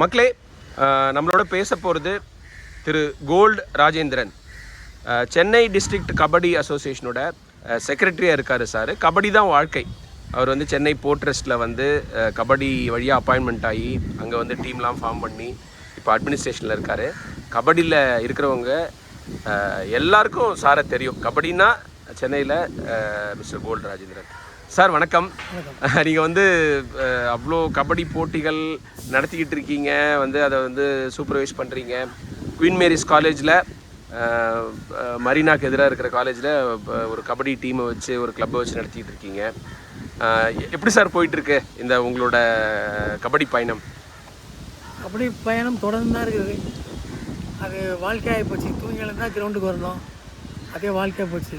மக்களே நம்மளோட பேச போகிறது திரு கோல்டு ராஜேந்திரன். சென்னை டிஸ்ட்ரிக்ட் கபடி அசோசியேஷனோட செக்ரட்டரியாக இருக்கார் சார். கபடி தான் வாழ்க்கை. அவர் வந்து சென்னை போர்ட் ட்ரஸ்ட்டில் வந்து கபடி வழியாக அப்பாயின்மெண்ட் ஆகி அங்கே வந்து டீம்லாம் ஃபார்ம் பண்ணி இப்போ அட்மினிஸ்ட்ரேஷனில் இருக்கார். கபடியில் இருக்கிறவங்க எல்லாருக்கும் சாரை தெரியும். கபடின்னா சென்னையில் மிஸ்டர் கோல்டு ராஜேந்திரன். சார் வணக்கம். நீங்கள் வந்து அவ்வளோ கபடி போட்டிகள் நடத்திக்கிட்டு இருக்கீங்க. வந்து அதை வந்து சூப்பர்வைஸ் பண்ணுறீங்க குவீன் மேரிஸ் காலேஜில் மரீனாக்கு எதிராக இருக்கிற காலேஜில் ஒரு கபடி டீமை வச்சு ஒரு கிளப்பை வச்சு நடத்திக்கிட்டு இருக்கீங்க. எப்படி சார் போயிட்டுருக்கு இந்த உங்களோட கபடி பயணம்? அப்படி பயணம் தொடர்ந்து தான் இருக்குது. அது வாழ்க்கையாகி போச்சு. தூங்கி எழுந்தா கிரவுண்டுக்கு வரணும். அதே வாழ்க்கையாக போச்சு.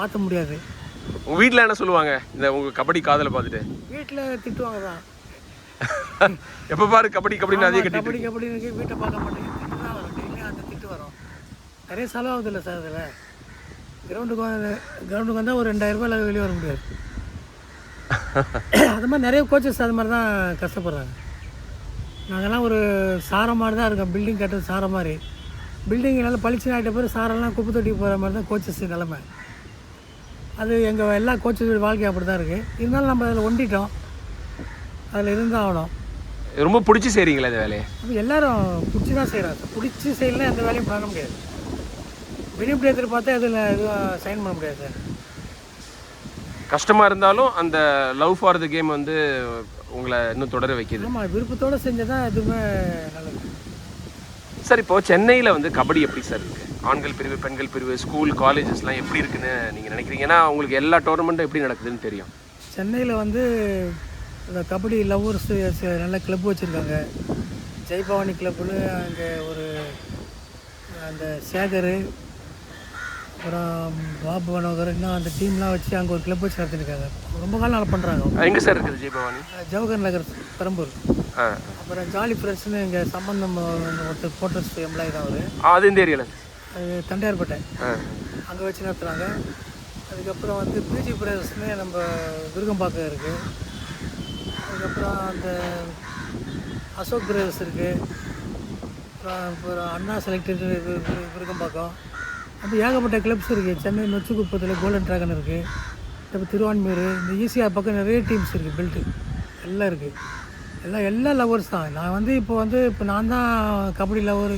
மாற்ற முடியாது. உங்கள் வீட்டில் என்ன சொல்லுவாங்க? இந்த உங்கள் கபடி காதலை பார்த்துட்டு. வீட்டில் திட்டுவாங்க தான் எப்போ பாரு கபடி கபடின்னு அதே கட்டி கபடி கபடி இருக்கு. வீட்டை பார்க்க மாட்டேங்க திட்டு தான் வரும் டெய்லி அந்த திட்டு வரும். நிறைய செலவாகுது இல்லை சார் அதில். கிரவுண்டுக்கு வந்து கிரவுண்டுக்கு வந்தால் ஒரு ரெண்டாயிரம் ரூபாயில் வெளியே வர முடியாது. அது மாதிரி நிறைய கோச்சஸ் அது மாதிரி தான் கஷ்டப்படுறாங்க. நாங்கள்லாம் ஒரு சாரம் மாதிரி தான் இருக்கோம். பில்டிங் கட்டுறது சாரம் மாதிரி. பில்டிங் நல்லா பளிச்சு ஆகிட்ட பிறகு சாரெல்லாம் குப்பை தொட்டி போகிற மாதிரி தான் கோச்சஸ் நிலமை. அது எங்கள் எல்லா கோச்சஸ் வாழ்க்கை அப்படி தான் இருக்குது இருந்தாலும் நம்ம அதில் ஒண்டிட்டோம் அதில் இருந்தால் ஆகணும் ரொம்ப பிடிச்சி செய்கிறீங்களா இந்த வேலையை? எல்லாரும் பிடிச்சி தான் செய்கிறாங்க பிடிச்சி செய்யலாம் எந்த வேலையும் பண்ண முடியாது. பெனிஃபிட் எதிர்பார்த்தா இதில் எதுவும் சைன் பண்ண முடியாது சார். கஷ்டமாக இருந்தாலும் அந்த லவ் ஃபார் த கேம் வந்து உங்களை இன்னும் தொடர வைக்கிது. ஆமாம் விருப்பத்தோடு செஞ்சால் தான் எதுவுமே நல்லது. சார் இப்போ சென்னையில் வந்து கபடி எப்படி சார் இருக்கு? ஆண்கள் பிரிவு பெண்கள் பிரிவு ஸ்கூல் காலேஜஸ்லாம் எப்படி இருக்குன்னு நீங்கள் நினைக்கிறீங்க? ஏன்னா உங்களுக்கு எல்லா டோர்னமெண்ட்டும் எப்படி நடக்குதுன்னு தெரியும். சென்னையில் வந்து இந்த கபடி லவ்வர்ஸ் நல்ல கிளப் வச்சுருக்காங்க. ஜெய்பவானி கிளப்புன்னு அங்கே ஒரு அந்த சேகர் அப்புறம் பாபு மனோகர் இன்னும் அந்த டீம்லாம் வச்சு அங்கே ஒரு கிளப் வச்சு நடத்திருக்காங்க. ரொம்ப காலம் நல்லா பண்ணுறாங்க எங்கே சார் இருக்குது ஜெயபவானி ஜவஹர் நகர் பெரம்பூர். அப்புறம் ஜாலி ஃப்ரெண்ட்ஸ்னு இங்கே சம்பந்தம் ஒருத்தர் போட்டர்ஸ் எம்ப்ளாயி தான் அவர் அது இந்த ஏரியாவில் அது தண்டையார்பேட்டை. அங்கே வச்சு நடத்துகிறாங்க அதுக்கப்புறம் வந்து பிஜி பிரதர்ஸ்னு நம்ம விருகம்பாக்கம் இருக்குது அதுக்கப்புறம் அந்த அசோக் பிரதர்ஸ் இருக்குது அப்புறம் அப்புறம் அண்ணா செலக்டட் விருகம்பாக்கம் அப்படி ஏகப்பட்ட கிளப்ஸ் இருக்குது சென்னை நொச்சிக்குப்பத்தில் கோல்டன் ட்ராகன் இருக்குது இப்போ திருவான்மையூர் இந்த ஈசிஆர் பக்கம் நிறைய டீம்ஸ் இருக்குது பெல்ட்டு எல்லாம் இருக்குது எல்லாம் எல்லா லவர்ஸ் தான். நான் வந்து இப்போ வந்து இப்போ நான் தான் கபடி லவர்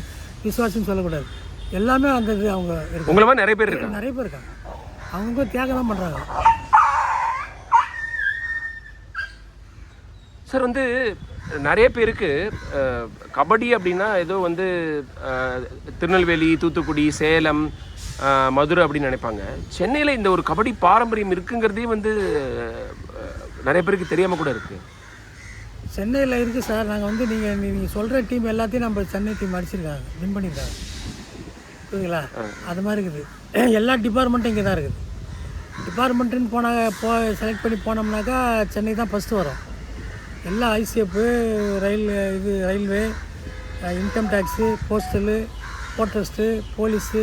விசுவாசம்னு சொல்லக்கூடாது. எல்லாமே அந்த இது அவங்க உங்களை மாதிரி நிறைய பேர் இருக்காங்க. நிறைய பேர் இருக்காங்க. அவங்க தியாகம் தான் பண்ணுறாங்க சார் வந்து நிறைய பேருக்கு கபடி அப்படின்னா ஏதோ வந்து திருநெல்வேலி தூத்துக்குடி சேலம் மதுரை அப்படின்னு நினைப்பாங்க. சென்னையில் இந்த ஒரு கபடி பாரம்பரியம் இருக்குங்கிறதே வந்து நிறைய பேருக்கு தெரியாமல் கூட இருக்குது சென்னையில் இருக்குது சார். நாங்கள் வந்து நீங்கள் நீங்கள் சொல்கிற டீம் எல்லாத்தையும் நம்ம சென்னை டீம் அடிச்சிருக்காங்க. வின் பண்ணியிருக்காங்க புரியுதுங்களா அது மாதிரி இருக்குது. எல்லா டிபார்ட்மெண்ட்டும் இங்கே தான் இருக்குது. டிபார்ட்மெண்ட்டுன்னு போனாங்க போ செலக்ட் பண்ணி போனோம்னாக்கா சென்னை தான் ஃபஸ்ட்டு வரும். எல்லா ஐசிஎஃப்பு ரயில் இது railway income tax postal port trust police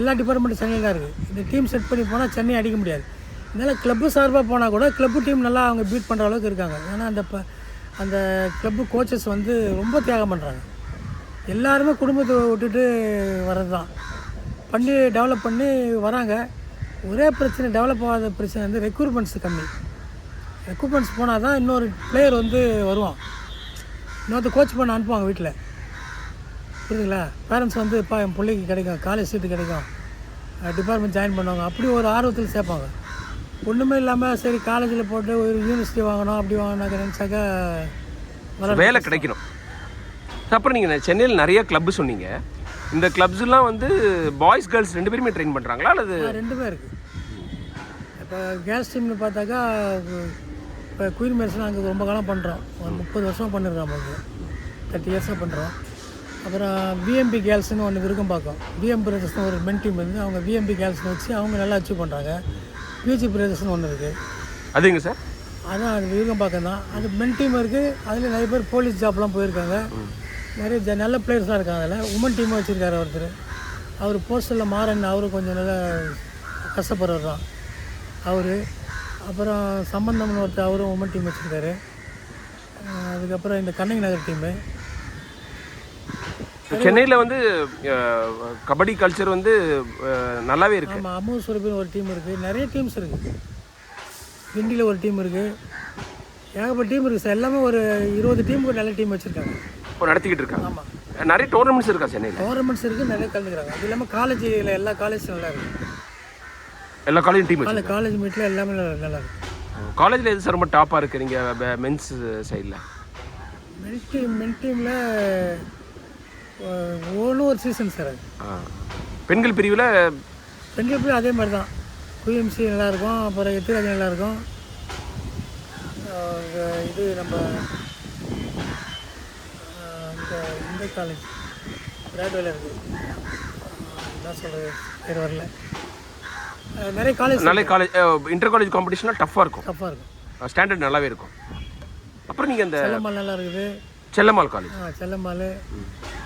எல்லா டிபார்ட்மெண்ட்டும் சென்னையில் தான் இருக்குது. இந்த டீம் செட் பண்ணி போனால் சென்னை அடிக்க முடியாது. இதனால் கிளப்பு சார்பாக போனால் கூட கிளப்பு டீம் நல்லா அவங்க பீட் பண்ணுற அளவுக்கு இருக்காங்க. ஏன்னா அந்த ப அந்த கிளப்பு கோச்சஸ் வந்து ரொம்ப தியாகம் பண்ணுறாங்க எல்லாருமே குடும்பத்தை விட்டுட்டு வர்றது தான் பண்ணி டெவலப் பண்ணி வராங்க. ஒரே பிரச்சனை டெவலப் ஆகாத பிரச்சனை வந்து ரெக்ரூட்மெண்ட்ஸ் கம்மி. ரெக்ரூட்மெண்ட்ஸ் போனால் தான் இன்னொரு பிளேயர் வந்து வருவான். இன்னொருத்த கோச் பண்ண அனுப்புவாங்க வீட்டில் புரியுதுங்களா? பேரண்ட்ஸ் வந்து இப்போ என் பிள்ளைக்கு கிடைக்கும். காலேஜ் சீட்டு கிடைக்கும். டிபார்ட்மெண்ட் ஜாயின் பண்ணுவாங்க. அப்படி ஒரு ஆர்வத்தில் சேர்ப்பாங்க. ஒன்றுமே இல்லாமல் சரி காலேஜில் போட்டு ஒரு யூனிவர்சிட்டி வாங்கணும் அப்படி வாங்கினாக்க நினச்சாக்க வர வேலை கிடைக்கணும். அப்புறம் நீங்கள் சென்னையில் நிறைய கிளப் சொன்னீங்க. இந்த கிளப்ஸ்லாம் வந்து பாய்ஸ் கேர்ள்ஸ் ரெண்டு பேருமே ட்ரெயின் பண்ணுறாங்களா அல்லது ஆ, ரெண்டுமே இருக்குது இப்போ கேர்ள்ஸ் டீம்னு பார்த்தாக்கா இப்போ குயின் மேர்ஸ்லாம் அங்கே ரொம்ப காலம் பண்ணுறோம் ஒரு முப்பது வருஷம் பண்ணிருக்கோம் நமக்கு தேர்ட்டி இயர்ஸாக பண்ணுறோம் அப்புறம் விஎம்பி கேர்ள்ஸ்னு ஒன்று விருக்கம் பார்க்கும். விஎம் பிரதர்ஸ்னு ஒரு மென் டீம் வந்து அவங்க விஎம்பி கேர்ள்ஸ்னு வச்சு அவங்க நல்லா அச்சீவ் பண்ணுறாங்க பிஜி பிரதர்ஸ்னு ஒன்று இருக்குது அதுங்க சார்? அதான் அது விருகம்பாக்கம் தான் அது மென் டீம் இருக்குது அதில் நிறைய பேர் போலீஸ் ஜாப்லாம் போயிருக்காங்க. நிறைய நல்ல பிளேயர்ஸ்லாம் இருக்காங்க அதில். உமன் டீமும் வச்சுருக்காரு ஒருத்தர். அவர் போஸ்டரில் மாறன் அவரும் கொஞ்சம் நல்லா கஷ்டப்படுறவர் தான். அவர் அப்புறம் சம்பந்தம்னு ஒருத்தர் அவரும் உமன் டீம் வச்சுருக்காரு. அதுக்கப்புறம் இந்த கண்ணகி நகர் டீமு சென்னையில் வந்து கபடி கல்ச்சர் வந்து நல்லாவே இருக்கு. ஆமாம் அம்மூர் சுரபின்னு ஒரு டீம் இருக்குது நிறைய டீம்ஸ் இருக்குது கிண்டியில் ஒரு டீம் இருக்குது ஏகப்பட்ட டீம் இருக்குது சார். எல்லாமே ஒரு இருபது டீமுக்கு நல்ல டீம் வச்சுருக்காங்க. இப்போ நடத்திக்கிட்டு இருக்காங்க. ஆமாம் நிறைய டோர்னமெண்ட்ஸ் இருக்கா சென்னையில்? கவர்மெண்ட்ஸ் இருக்குது நிறைய கலந்துக்கிறாங்க. அது இல்லாமல் காலேஜில் எல்லா காலேஜும் நல்லா இருக்குது எல்லா காலேஜ் டீம் காலேஜ் காலேஜ் மீட்டில் எல்லாமே நல்லா நல்லா இருக்குது காலேஜில் எது சார் ரொம்ப டாப்பாக இருக்குது நீங்கள் மென்ஸ் சைடில் மென் டீம் மென் டீமில் ஒவ்வொன்றும் ஒரு சீசன் சார் அது. பெண்கள் பிரிவில் பெண்கள் போய் அதே மாதிரி தான். குயிஎம்சி நல்லாயிருக்கும் அப்புறம் எத்திராஜ் நல்லாயிருக்கும் இது நம்ம இந்த காலேஜ். கிராட்வேல இருக்குது என்ன சொல்கிறது பேர் வரல. நிறைய காலேஜ் நல்ல காலேஜ் இன்டர் காலேஜ் காம்படிஷனாக டஃப்பாக இருக்கும். டஃப்பாக இருக்கும். ஸ்டாண்டர்ட் நல்லாவே இருக்கும். அப்புறம் நீங்கள் இந்த செல்லம்மாள் நல்லா இருக்குது. செல்லம்மாள் காலேஜ் ஆ, செல்லம்மாள்.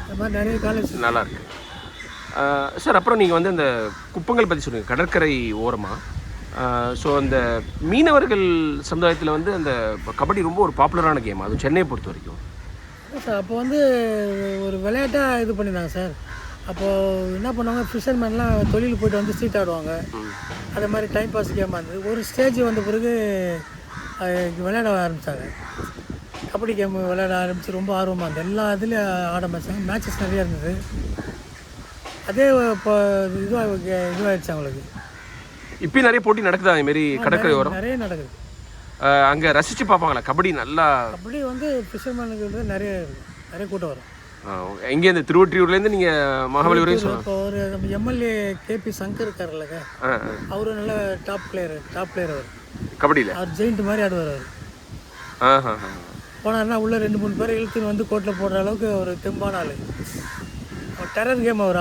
இந்த மாதிரி நிறைய காலேஜ் நல்லா இருக்கு. அஹ் சார் அப்புறம் நீங்கள் வந்து இந்த குப்பங்கள் பற்றி சொல்லுங்கள் கடற்கரை ஓரமாக ஸோ அந்த மீனவர்கள் சமுதாயத்தில் வந்து அந்த கபடி ரொம்ப ஒரு பாப்புலரான கேம் அதுவும் சென்னையை பொறுத்த வரைக்கும். சார் அப்போ வந்து ஒரு விளையாட்டாக இது பண்ணியிருந்தாங்க சார். அப்போது என்ன பண்ணுவாங்க ஃபிஷர்மேன்லாம் தொழில் போயிட்டு வந்து சீட் ஆடுவாங்க. அதே மாதிரி டைம் பாஸ் கேமாக இருந்தது. ஒரு ஸ்டேஜ் வந்த பிறகு விளையாட ஆரம்பித்தாங்க கபடி கேம் விளையாட ஆரம்பித்து ரொம்ப ஆர்வமாக இருந்தது. எல்லா இதுலேயும் ஆட ஆரம்பிச்சாங்க. மேட்சஸ் நிறையா இருந்தது. அதே இப்போ இதுவாக இதுவாகிடுச்சு அவங்களுக்கு. இப்பயும் நிறைய போட்டி நடக்குதா? அதேமாரி கடற்கரை நிறைய நடக்குது. அங்கே ரசித்து பார்ப்பாங்களா? கபடி நல்லா கபடி வந்து ஃபிஷர்மேனுக்கு நிறைய இருக்கு. நிறைய கூட்டம் வரும். எங்கே இந்த திருவொற்றியூர்லேருந்து நீங்கள் சொல்லலாம் இப்போ ஒரு நம்ம எம்எல்ஏ கேபி சங்கர் இருக்காருல்லங்க அவரும் நல்ல டாப் பிளேயர் டாப் பிளேயர் அவர். கபடியில்? அவர் ஜெயிண்ட் மாதிரி ஆடுவார் அவர். போனார்னா உள்ள ரெண்டு மூணு பேர் இழுத்துன்னு வந்து கோட்டில் போடுற அளவுக்கு ஒரு தெம்பான ஆள். டெரர் கேம் அவர்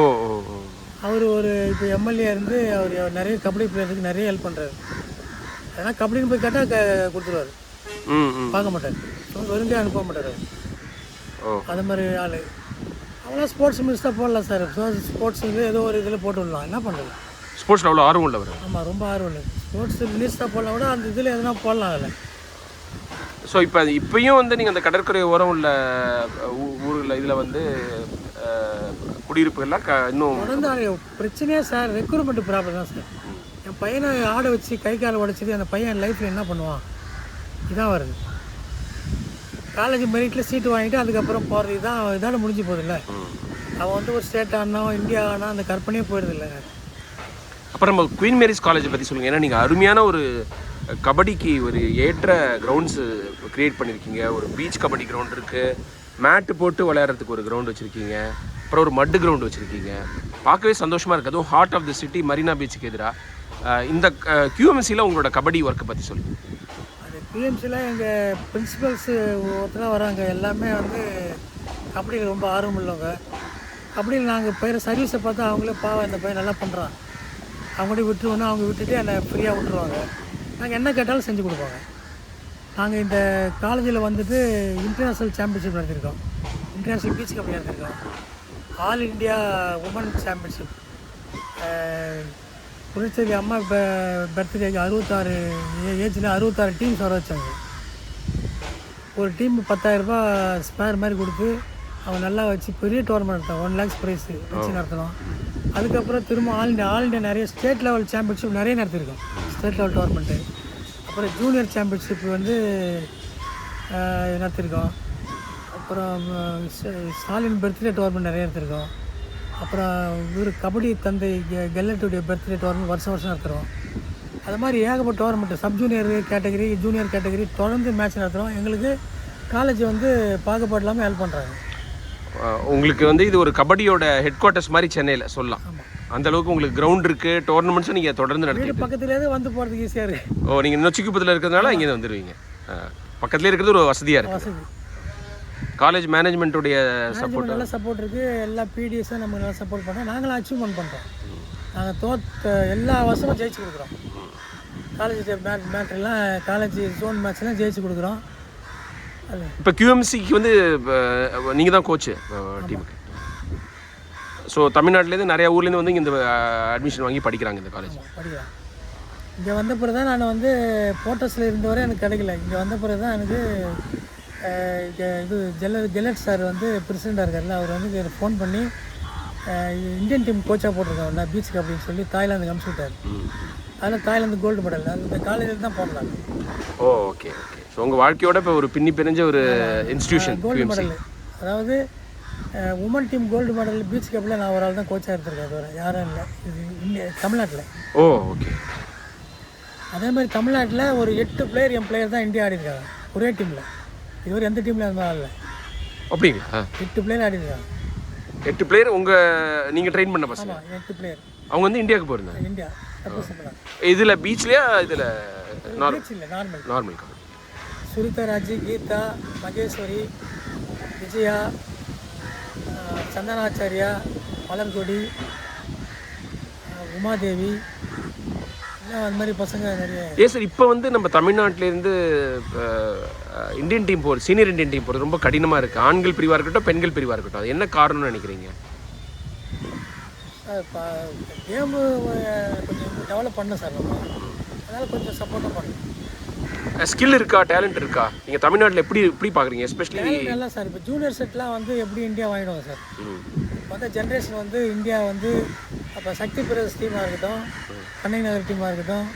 ஓ ஓ அவர் ஒரு இப்போ எம்எல்ஏ இருந்து அவர் நிறைய கபடி பிளேயருக்கு நிறைய ஹெல்ப் பண்ணுறாரு ஏன்னா கபடின்னு போய் கேட்டால் கொடுத்துருவாரு. பார்க்க மாட்டார். வெறுந்தே அனுப்ப மாட்டார் அது மாதிரி ஆள். அவங்களாம் ஸ்போர்ட்ஸ் மினிஸ்டர் போடலாம் சார் ஸ்போர்ட்ஸ் ஏதோ ஒரு இதில் போட்டு விடலாம். என்ன பண்ணுறது ஸ்போர்ட்ஸில் அவ்வளோ ஆர்வம் உள்ளவர் ஆமாம் ரொம்ப ஆர்வம் இல்லை. ஸ்போர்ட்ஸ் மினிஸ்டர் போடலாம். கூட அந்த இதில் எதனா போடலாம் அதில். ஸோ இப்போ இப்பயும் வந்து நீங்கள் அந்த கடற்கரை ஓரம் உள்ள ஊரில் இதில் வந்து குடியிருப்புகள்லாம் க இன்னும் தொடர்ந்து அது பிரச்சனையே சார் ரெக்ரூட்மெண்ட் ப்ராப்ளம் தான் சார் பையனை ஆட வச்சு கை கால் உடைச்சது அந்த பையன் லைஃப்பில் என்ன பண்ணுவான்? இதான் வருது. காலேஜ் மெரிட்டில் சீட்டு வாங்கிட்டு அதுக்கப்புறம் போகிறது இதான் இதான முடிஞ்சு போகுதுல்ல? அவன் வந்து ஒரு ஸ்டேட் ஆனா இந்தியா ஆனா அந்த கற்பனையே போயிடுது இல்லைங்க அப்புறம் நம்ம குயின் மேரிஸ் காலேஜை பற்றி சொல்லுங்கள் ஏன்னா நீங்கள் அருமையான ஒரு கபடிக்கு ஒரு ஏற்ற கிரவுண்ட்ஸு க்ரியேட் பண்ணியிருக்கீங்க ஒரு பீச் கபடி கிரவுண்ட் இருக்குது மேட்டு போட்டு விளையாடுறதுக்கு ஒரு கிரவுண்ட் வச்சுருக்கீங்க. அப்புறம் ஒரு மட்டு கிரவுண்ட் வச்சுருக்கீங்க. பார்க்கவே சந்தோஷமாக இருக்குது அதுவும் heart of the city Marina பீச்சுக்கு எதிராக இந்த கியூஎம்சியில் உங்களோட கபடி ஒர்க்கை பற்றி சொல்லுங்கள் அது பிஎம்சியில் எங்கள் பிரின்சிபல்ஸு ஒருத்தராக வராங்க. எல்லாமே வந்து கபடியில் ரொம்ப ஆர்வம் உள்ளவங்க. கபடியில் நாங்கள் பயிர சர்வீஸை பார்த்தா அவங்களே பாவம் இந்த பையன் நல்லா பண்ணுறான் அவங்கள்ட்ட விட்டுருவோன்னா அவங்க விட்டுட்டு என்னை ஃப்ரீயாக விட்டுருவாங்க. நாங்கள் என்ன கேட்டாலும் செஞ்சு கொடுப்பாங்க. நாங்கள் இந்த காலேஜில் வந்துட்டு இன்டர்நேஷ்னல் சாம்பியன்ஷிப் நடத்திருக்கோம். இன்டர்நேஷ்னல் பீச் கபடி நடத்திருக்கோம். ஆல் இந்தியா உமன் சாம்பியன்ஷிப் புரட்சரி அம்மா பர்த்டேக்கு அறுபத்தாறு ஏஜில் அறுபத்தாறு டீம்ஸ் வர வச்சாங்க. ஒரு டீம் பத்தாயிரரூபா ஸ்பேர் மாதிரி கொடுத்து அவங்க நல்லா வச்சு பெரிய டோர்னமெண்ட் நடத்தோம் ஒன் லேக்ஸ் ப்ரைஸ் வச்சு நடத்தணும் அதுக்கப்புறம் திரும்ப ஆல் இண்டியா ஆல் இண்டியா நிறைய ஸ்டேட் லெவல் சாம்பியன்ஷிப் நிறைய நடத்திருக்கோம். ஸ்டேட் லெவல் டோர்னமெண்ட்டு அப்புறம் ஜூனியர் சாம்பியன்ஷிப் வந்து நடத்திருக்கோம். அப்புறம் ஸ்டாலின் பர்த்டே டோர்னமெண்ட் நிறைய நடத்திருக்கோம். அப்புறம் இவர் கபடி தந்தை கெல்லட்டுடைய பர்த்டே டோர்னமெண்ட் வருஷம் வருஷம் நடத்துகிறோம் அது மாதிரி ஏகப்பட்ட tournament sub junior category junior category தொடர்ந்து மேட்ச் நடத்துகிறோம் எங்களுக்கு காலேஜ் வந்து பாகுபாடு இல்லாமல் ஹெல்ப் பண்ணுறாங்க உங்களுக்கு வந்து இது ஒரு கபடியோட ஹெட் குவார்ட்டர்ஸ் மாதிரி சென்னையில் சொல்லலாம். அந்த அளவுக்கு உங்களுக்கு கிரவுண்ட் இருக்குது டோர்னமெண்ட்ஸும் நீங்கள் தொடர்ந்து நடத்தி வீடு பக்கத்துலேயே வந்து போகிறதுக்கு ஈஸியாக இருக்குது ஓ நீங்கள் நொச்சிக்குப்பத்தில் இருக்கிறதுனால இங்கே வந்துடுவீங்க பக்கத்துலேயே இருக்கிறது ஒரு வசதியாக இருக்குது காலேஜ் மேனேஜ்மெண்ட்டுடைய சப்போர்ட் நல்லா சப்போர்ட் இருக்குது எல்லா பிடிஎஸும் நமக்கு நல்லா சப்போர்ட் பண்ணுறோம் நாங்களும் அச்சீவ்மெண்ட் பண்ணுறோம் நாங்கள் தோத்த எல்லா வருஷமும் ஜெயிச்சு கொடுக்குறோம். காலேஜ் மேட் மேட்ரெல்லாம் காலேஜ் ஜோன் மேட்ச்லாம் ஜெயிச்சு கொடுக்குறோம். இப்போ கியூஎம்சிக்கு வந்து நீங்கள் தான் கோச்சு டீமுக்கு ஸோ தமிழ்நாட்டிலேருந்து நிறைய ஊர்லேருந்து வந்து இங்கே இந்த அட்மிஷன் வாங்கி படிக்கிறாங்க இந்த காலேஜ் படிக்கிறேன் இங்கே வந்த பிறகு தான் நான் வந்து போட்டஸில் இருந்த வரை எனக்கு கிடைக்கல. இங்கே வந்த பிறகு தான் எனக்கு இது ஜெல ஜெலட் சார் வந்து பிரசிடெண்டாக இருக்கார்ல அவர் வந்து ஃபோன் பண்ணி இந்தியன் டீம் கோச்சாக போட்டிருக்காங்க நான் பீச்சுக்கு அப்படின்னு சொல்லி தாய்லாந்துக்கு அனுப்பிச்சு விட்டார். அதில் தாய்லாந்து கோல்டு மெடல் அந்த காலேஜில் தான் போடலாம். ஓ ஓகே ஓகே ஸோ உங்கள் வாழ்க்கையோட இப்போ ஒரு பின்னி பிரிஞ்ச ஒரு இன்ஸ்டிடியூஷன் கோல்டு மெடல் அதாவது woman team gold medal beach கப்பில் நான் ஒரு ஆள் தான் கோச்சாக இருந்திருக்கேன் அது வரை யாரும் இல்லை. இது இந்தியா தமிழ்நாட்டில். ஓ ஓகே அதே மாதிரி தமிழ்நாட்டில் ஒரு எட்டு பிளேயர் என் பிளேயர் தான் இந்தியா ஆடிருக்காங்க ஒரே டீமில் இதுவரை எந்த டீமில் அந்த ஆடல. அப்படிங்களா? எட்டு பிளேயர் ஆடிருக்காங்க. எட்டு பிளேயர் உங்கள் நீங்கள் ட்ரெயின் பண்ண பசங்க? எட்டு பிளேயர் அவங்க வந்து இந்தியாவுக்கு போயிருந்தாங்க இந்தியா. இதில் பீச்லேயா இதில் normal normal normal Suritha Raji Geetha Maheswari Vijaya Chandanacharya Malarkodi Umadevi அந்த மாதிரி பசங்க நிறைய. ஏ சார் இப்போ வந்து நம்ம தமிழ்நாட்டிலேருந்து இந்தியன் டீம் போகிறது சீனியர் இந்தியன் டீம் போகிறது ரொம்ப கடினமாக இருக்குது ஆண்கள் பிரிவாக இருக்கட்டும் பெண்கள் பிரிவாக இருக்கட்டும். அது என்ன காரணம்னு நினைக்கிறீங்க? கேமு கொஞ்சம் டெவலப் பண்ணணும் சார் நம்ம. அதனால் கொஞ்சம் சப்போர்ட்டாக பண்ணணும் ஸ்கில் இருக்கா டேலண்ட் இருக்கா? நீங்கள் தமிழ்நாட்டில் எப்படி எப்படி பார்க்குறீங்க எஸ்பெஷலி நல்லா சார். இப்போ ஜூனியர் செட்லாம் வந்து எப்படி இந்தியா வாங்கிடுவாங்க சார்? மற்ற ஜென்ரேஷன் வந்து இந்தியா வந்து அப்போ சக்தி பிரதேஷ் டீமாக இருக்கட்டும் கண்ணை நகர் டீமாக இருக்கட்டும்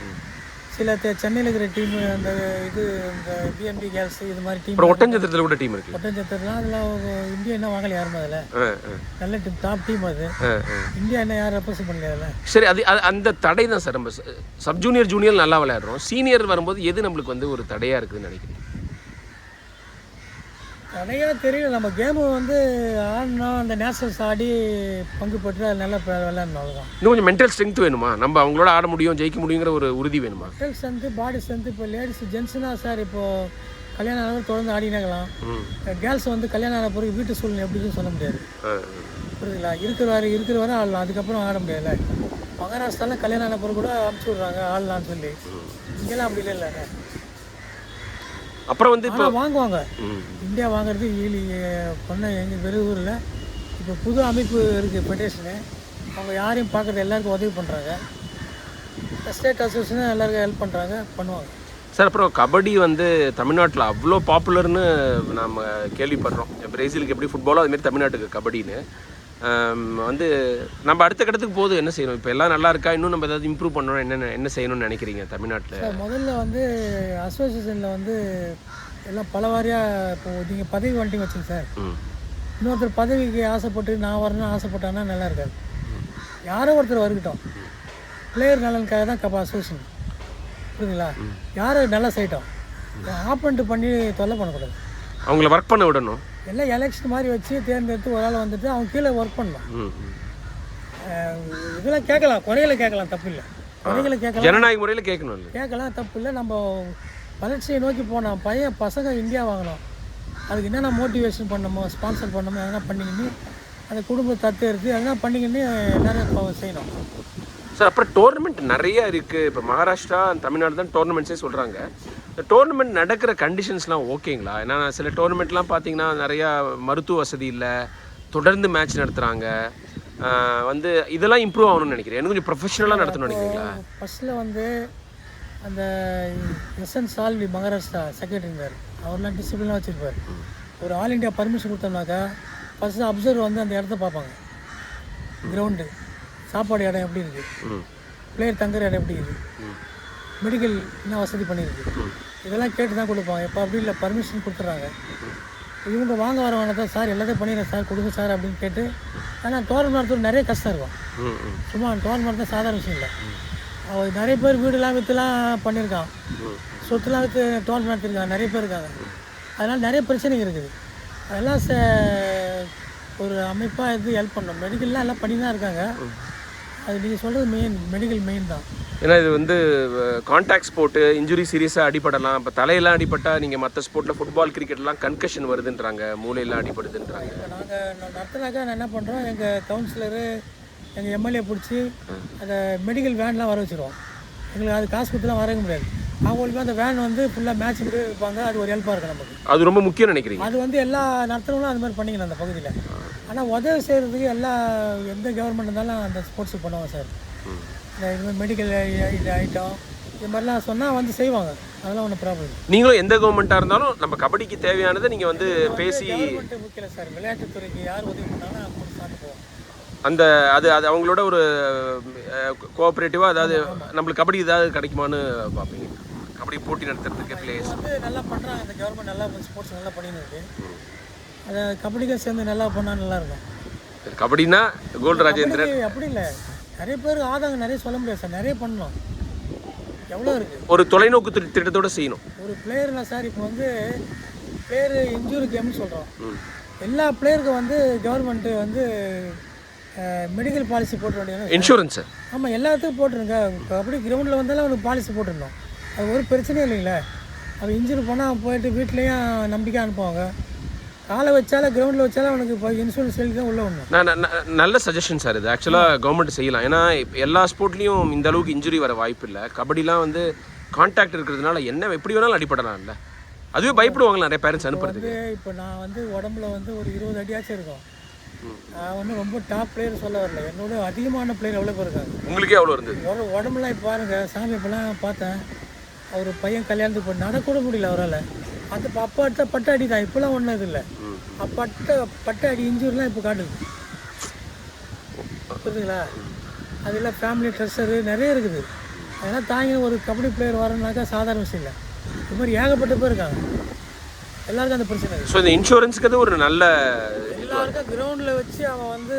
சில சென்னையில் இருக்கிற டீம் அந்த இது இந்த பிஎம்பி கேர்ள்ஸ் இது மாதிரி டீம் ஒட்டஞ்சத்திரத்தில் கூட டீம் இருக்கு. ஒட்டஞ்சத்திரலாம் அதில் இந்தியா என்ன வாங்கல யாருமே அதில். நல்ல டீம் டாப் டீம் அது. இந்தியா என்ன யாரும் ரெப்ரசன்ட் பண்ணல அதில்? சரி அது அந்த தடை தான் சார். நம்ம சப் ஜூனியர் ஜூனியர் நல்லா விளையாடுறோம். சீனியர் வரும்போது எது நம்மளுக்கு வந்து ஒரு தடையாக இருக்குதுன்னு நினைக்கிறீங்க? நிறையா தெரியும் நம்ம கேமு வந்து ஆடணும் அந்த நேஷனல்ஸ் ஆடி பங்கு பெற்று அது நல்லா விளையாடணும் அவ்வளோதான் இன்னும் கொஞ்சம் மென்டல் ஸ்ட்ரென்த் வேணுமா? நம்ம அவங்களோட ஆட முடியும் ஜெயிக்க முடியுங்கிற ஒரு உறுதி வேணுமா? மென்டல் ஸ்ட்ரென்த்து பாடி ஸ்ட்ரென்த்து இப்போ லேடிஸ் ஜென்ஸுனா சார் இப்போது கல்யாணம் ஆனவங்க தொடர்ந்து ஆடினாங்களாம். கேர்ள்ஸ் வந்து கல்யாணம் ஆன பிறகு வீட்டு சூழ்நிலை எப்படின்னு சொல்ல முடியாது. புரியுதுங்களா? இருக்கிற வரை இருக்கிற வரை ஆடலாம். அதுக்கப்புறம் ஆட முடியாதுல்ல. மகாராஷ்டிராலாம் கல்யாணம் ஆன பிறகு கூட அனுப்பிச்சி விட்றாங்க ஆடலாம்னு சொல்லி. இங்கெல்லாம் அப்படி இல்லை அப்புறம் வந்து இப்போ வாங்குவாங்க. இந்தியா வாங்குறது ஈலி பண்ண எங்கள் வெறுவூரில் இப்போ புது அமைப்பு இருக்குது ஃபெடரேஷனு அவங்க யாரையும் பார்க்குறது எல்லாருக்கும் உதவி பண்ணுறாங்க ஸ்டேட் அசோசியேஷனும் எல்லாருக்கும் ஹெல்ப் பண்ணுறாங்க பண்ணுவாங்க. சார் அப்புறம் கபடி வந்து தமிழ்நாட்டில் அவ்வளோ பாப்புலர்னு நம்ம கேள்விப்படுறோம். பிரேசிலுக்கு எப்படி ஃபுட்பாலோ அதுமாரி தமிழ்நாட்டுக்கு கபடின்னு. வந்து நம்ம அடுத்த கட்டத்துக்கு போது என்ன செய்யணும்? இப்போ எல்லாம் நல்லா இருக்கா? இன்னும் நம்ம ஏதாவது இம்ப்ரூவ் பண்ணணும். என்ன என்ன செய்யணும்னு நினைக்கிறீங்க தமிழ்நாட்டில்? முதல்ல வந்து அசோசியேஷனில் வந்து எல்லாம் பல வாரியாக இப்போ நீங்கள் பதவி வந்துட்டீங்க வச்சுங்க சார். இன்னொருத்தர் பதவிக்கு ஆசைப்பட்டு நான் வரணும்னு ஆசைப்பட்டாங்கன்னா நல்லா இருக்காது. யாரோ ஒருத்தர் வருகட்டும். பிளேயர் நலனுக்காக தான் கபா அசோசியேஷன் புரியுதுங்களா? யாரை நல்லா செய்யட்டும். ஆப்பன்ட்டு பண்ணி தொல்லை பண்ணக்கூடாது. அவங்கள ஒர்க் பண்ண விடணும். எல்லாம் எலெக்ஷன் மாதிரி வச்சு தேர்ந்தெடுத்து ஒரு ஆள் வந்துட்டு அவங்க கீழே ஒர்க் பண்ணலாம். இதெல்லாம் கேட்கலாம். குறைகளை கேட்கலாம் தப்பு இல்லை. குறைகளை கேட்கலாம். ஜனநாயக முறையில் கேட்கணும் கேட்கலாம் தப்பு இல்லை. நம்ம வளர்ச்சியை நோக்கி போனோம் பையன் பசங்க இந்தியா வாங்கணும். அதுக்கு என்னென்ன மோட்டிவேஷன் பண்ணணுமோ ஸ்பான்சர் பண்ணணுமோ எதனா பண்ணிக்கின்னு அந்த குடும்பத்தை தத்து எடுத்து எதனா பண்ணிக்கின்னு எல்லாரும் இப்போ செய்யணும். சார் அப்புறம் டோர்னமெண்ட் நிறைய இருக்குது இப்போ மகாராஷ்டிரா தமிழ்நாடு தான் டோர்னமெண்ட்ஸே சொல்கிறாங்க இந்த டோர்னமெண்ட் நடக்கிற கண்டிஷன்ஸ்லாம் ஓகேங்களா ஏன்னா சில டோர்னமெண்ட்லாம் பார்த்தீங்கன்னா நிறையா மருத்துவ வசதி இல்லை. தொடர்ந்து மேட்ச் நடத்துகிறாங்க வந்து இதெல்லாம் இம்ப்ரூவ் ஆகணும்னு நினைக்கிறேன். எனக்கு கொஞ்சம் ப்ரொஃபஷனலாக நடத்தணும்னு நினைக்கிறீங்களா? ஃபஸ்ட்டில் வந்து அந்த எஸ்என் சால்வி மகாராஷ்டிரா செக்ரட்டரி இருந்தார் அவர்லாம் டிசிப்ளினாக வச்சுருப்பார். ஒரு ஆல் இண்டியா பர்மிஷன் கொடுத்தோம்னாக்கா ஃபஸ்ட்டு அப்சர்வர் வந்து அந்த இடத்த பார்ப்பாங்க. கிரவுண்டு சாப்பாடு இடம் எப்படி இருக்குது பிளேயர் தங்குற இடம் எப்படி இருக்குது மெடிக்கல் என்ன வசதி பண்ணியிருக்கு? இதெல்லாம் கேட்டு தான் கொடுப்பாங்க. இப்போ அப்படி இல்லை பர்மிஷன் கொடுத்துட்றாங்க இவங்க வாங்க வரவங்க தான் சார் எல்லாத்தையும் பண்ணிடுறேன் சார் கொடுங்க சார் அப்படின்னு கேட்டு ஆனால் டோர்னமெண்ட் நடத்துறது நிறைய கஷ்டம் இருக்கும். சும்மா டோர்னமெண்ட் தான் சாதாரண விஷயம் இல்லை. அவன் நிறைய பேர் வீடுலாம் விற்றுலாம் பண்ணியிருக்கான். சொத்துலாம் விற்று டோர்னமெண்ட் நடத்திருக்காங்க நிறைய பேர் இருக்காங்க. அதனால் நிறைய பிரச்சனைங்க இருக்குது. அதெல்லாம் ச ஒரு அமைப்பாக இது ஹெல்ப் பண்ணணும் மெடிக்கல்லாம் எல்லாம் பண்ணி தான் இருக்காங்க. அது நீங்கள் சொல்கிறது மெயின் மெடிக்கல் மெயின் தான். ஏன்னா இது வந்து கான்டாக்ட் ஸ்போர்ட்டு இன்ஜுரி சீரியஸாக அடிபடலாம். இப்போ தலையெல்லாம் அடிபட்டா நீங்கள் மற்ற ஸ்போர்ட்டில் ஃபுட்பால் கிரிக்கெட்லாம் கன்கஷன் வருதுன்றாங்க. மூளையெல்லாம் அடிபடுதுன்றாங்க. நாங்கள் நடத்தினாக்கா நான் என்ன பண்ணுறோம் எங்கள் கவுன்சிலரு எங்கள் எம்எல்ஏ பிடிச்சி அந்த மெடிக்கல் வேன்லாம் வர வச்சுருவோம். எங்களுக்கு அது காசு கொடுத்துலாம் வரவே முடியாது. அவங்களுக்கு அந்த வேன் வந்து ஃபுல்லாக மேட்ச் முடிவு வைப்பாங்க அது ஒரு ஹெல்ப்பாக இருக்கும் நமக்கு. அது ரொம்ப முக்கியம் நினைக்கிறீங்க? அது வந்து எல்லா நடத்துறவங்களும் அது மாதிரி பண்ணிக்கணும் அந்த பகுதியில். ஆனால் உதவி செய்கிறதுக்கு எல்லா எந்த கவர்மெண்ட் இருந்தாலும் அந்த ஸ்போர்ட்ஸுக்கு பண்ணுவாங்க சார். இந்த இது மாதிரி மெடிக்கல் இது ஐட்டம் இது மாதிரிலாம் சொன்னால் வந்து செய்வாங்க. அதெல்லாம் ஒன்றும் ப்ராப்ளம் நீங்களும் எந்த கவர்மெண்ட்டாக இருந்தாலும் நம்ம கபடிக்கு தேவையானதை நீங்கள் வந்து பேசி முக்கியம் சார் விளையாட்டுத்துறைக்கு யார் உதவி பண்ணாலும் அவங்க போவோம் அந்த அது அது அவங்களோட ஒரு கோஆப்ரேட்டிவாக அதாவது நம்மளுக்கு கபடி ஏதாவது கிடைக்குமான்னு பார்ப்பீங்க. கபடி போட்டி நடத்துறதுக்கு பிளேஸ் வந்து நல்லா பண்ணுறாங்க இந்த கவர்மெண்ட் நல்லா ஸ்போர்ட்ஸ் நல்லா பண்ணின்னு இருக்கு. அதை கபடிக்கும் சேர்ந்து நல்லா பண்ணால் நல்லாயிருக்கும் கபடினா கோல்டு ராஜேந்திரன் அப்படி இல்லை. நிறைய பேர் ஆதாங்க நிறைய சொல்ல முடியாது சார். நிறைய பண்ணலாம். எவ்வளோ இருக்குது ஒரு தொலைநோக்கு திட்ட- திட்டத்தோட செய்யணும். ஒரு பிளேயர்னா சார் இப்போ வந்து பிளேயர் இன்ஜூரி கேம்னு சொல்கிறோம். எல்லா பிளேயருக்கும் வந்து கவர்மெண்ட்டு வந்து மெடிக்கல் பாலிசி போட்டு வேண்டியது இன்சூரன்ஸ் சார்? ஆமாம் எல்லாத்துக்கும் போட்டுருங்க. கபடி கிரவுண்டில் வந்தாலும் அவனுக்கு பாலிசி போட்டிருந்தோம் அது ஒரு பிரச்சனையும் இல்லைங்களே. அவன் இன்ஜுரி போனால் போயிட்டு வீட்லேயும் நம்பிக்கை அனுப்புவாங்க. காலை வச்சாலும் கிரவுண்டில் வச்சாலும் அவனுக்கு இப்போ இன்சூரன்ஸ் எழுதி தான் உள்ளே ஒன்று நல்ல சஜஷன் சார் இது. ஆக்சுவலாக கவர்மெண்ட் செய்யலாம். ஏன்னா எல்லா ஸ்போர்ட்லேயும் இந்த அளவுக்கு இன்ஜுரி வர வாய்ப்பு இல்லை. கபடிலாம் வந்து கான்டாக்ட் இருக்கிறதுனால என்ன எப்படி வேணாலும் அடிபடலாம்ல. அதுவே பயப்படுவாங்க நிறைய பேரண்ட்ஸ் அனுப்புறதுக்கு. இப்போ நான் வந்து உடம்புல வந்து ஒரு இருபது அடியாச்சும் இருக்கும். நான் வந்து ரொம்ப டாப் பிளேயர் சொல்ல வரல. என்னோட அதிகமான பிளேயர் எவ்வளோ பேர் இருக்காங்க? உங்களுக்கே அவ்வளோ இருந்தது உட- உடம்புலாம் இப்போ பாருங்க சாமி இப்போலாம் பார்த்தேன். அவர் பையன் கல்யாணத்துக்கு போய் நடக்கூட முடியல அவரால். அந்த ப- அப்போ அட்ட பட்ட அடி தான் இப்போலாம் ஒன்றும் இல்லை. அப்பட்ட பட்ட அடி இன்ஜூரிலாம் இப்போ காட்டுது. புரியுதுங்களா? அதில் ஃபேமிலி ட்ரெஸ்ஸரு நிறைய இருக்குது. அதெல்லாம் தாங்கி ஒரு கபடி பிளேயர் வரணுனாக்கா சாதாரண விஷயம் இல்லை. இது மாதிரி ஏகப்பட்ட பேர் இருக்காங்க. எல்லாருக்கும் அந்த பிரச்சனை ஸோ இந்த இன்சூரன்ஸுக்கு ஒரு நல்ல எல்லாருக்கும் கிரவுண்டில் வச்சு அவன் வந்து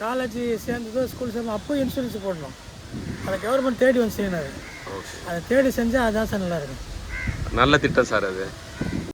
காலேஜ் சேர்ந்ததோ ஸ்கூல் சேர்ந்தோ அப்போ இன்சூரன்ஸ் போடணும். அதை கவர்மெண்ட் தேடி வந்து செய்யணும் அது. அதை தேடி செஞ்சால் அதான் சார் நல்லா இருக்கும். நல்ல திட்டம் சார் அது.